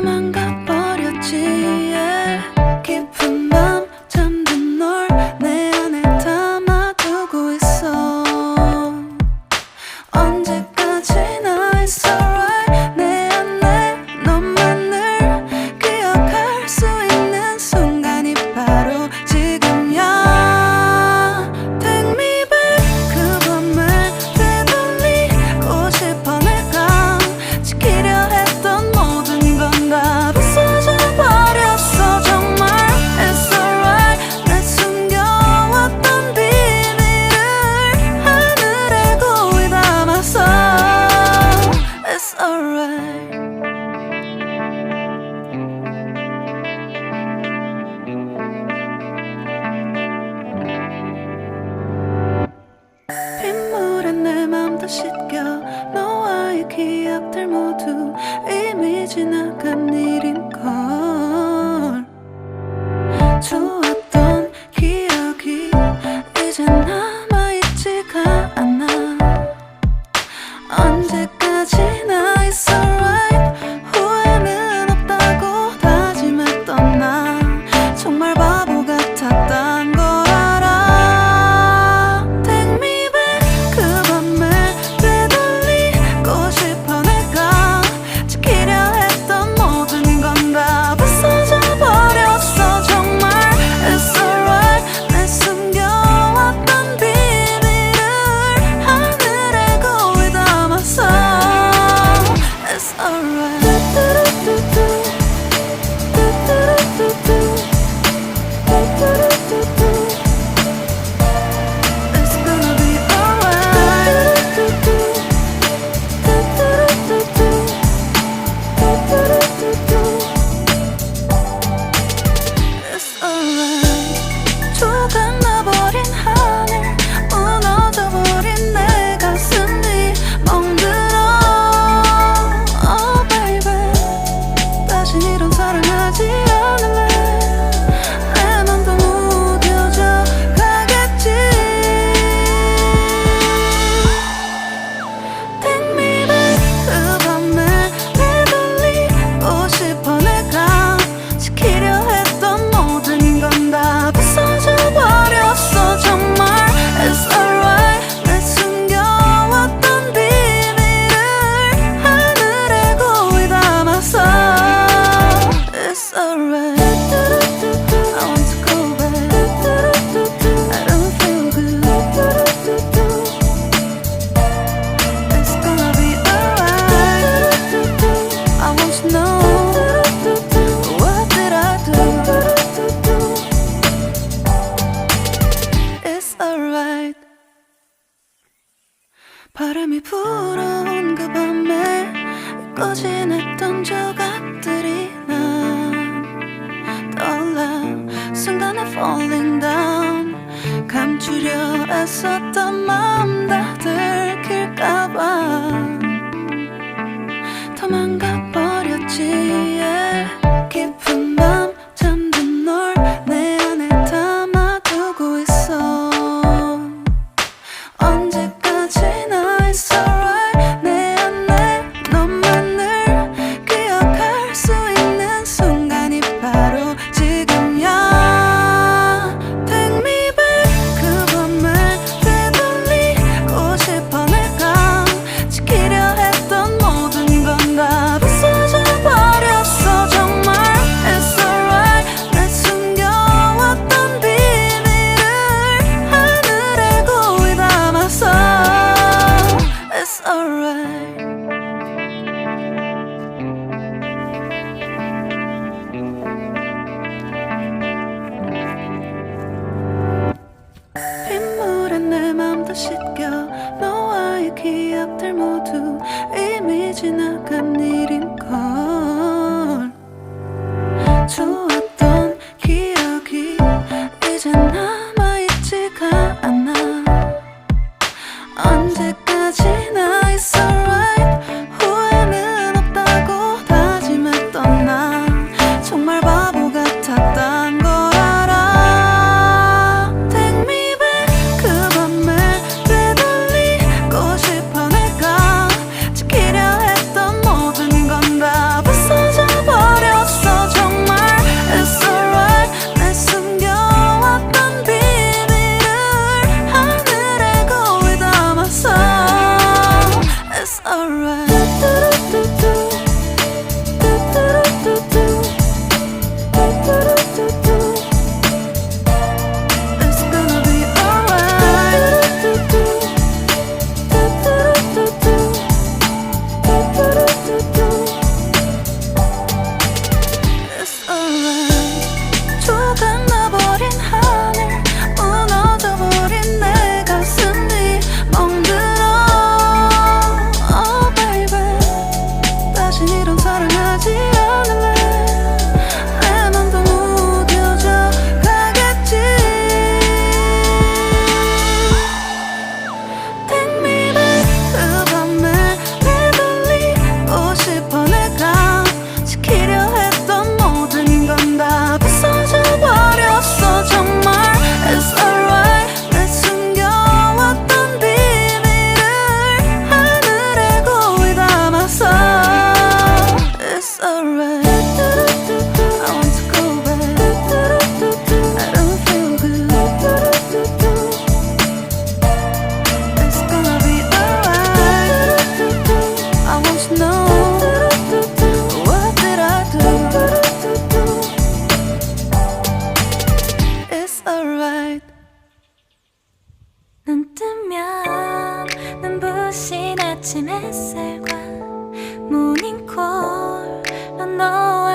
망가 버렸 지？에 깊은 밤 잠든 널 내 안에 담아두고 있어 언제까지나 있어 이런 사랑하지 falling down. 감추려 애썼던 맘다 들킬까봐. 지나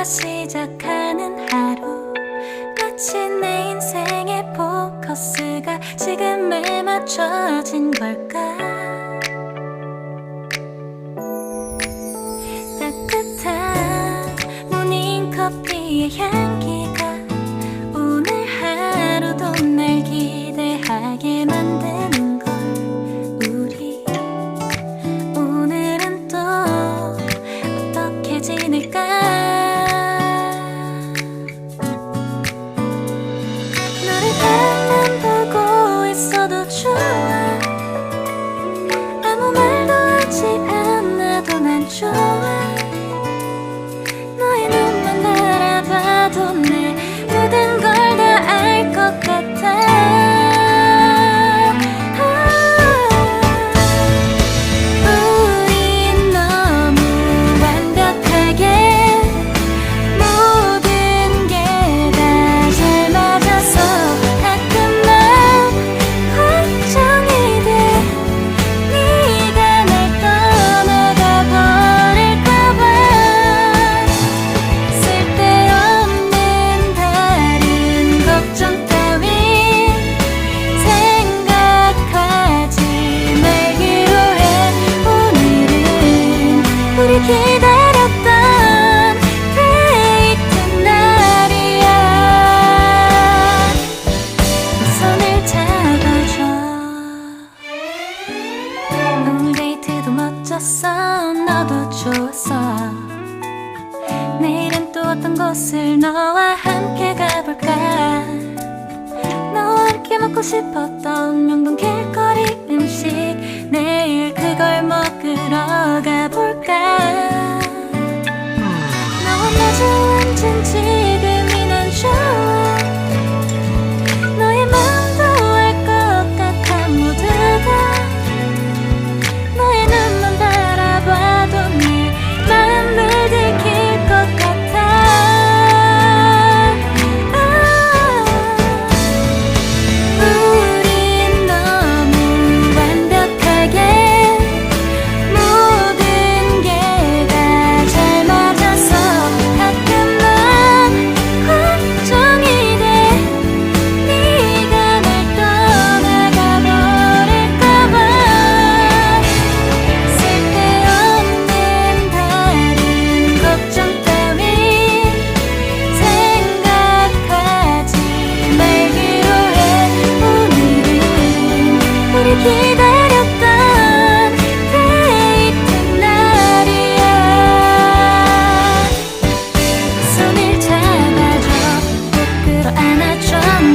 시작 좋았어 너도 좋았어 내일은 또 어떤 곳을 너와 함께 가볼까? 너와 함께 먹고 싶었던 명동 길거 안아줘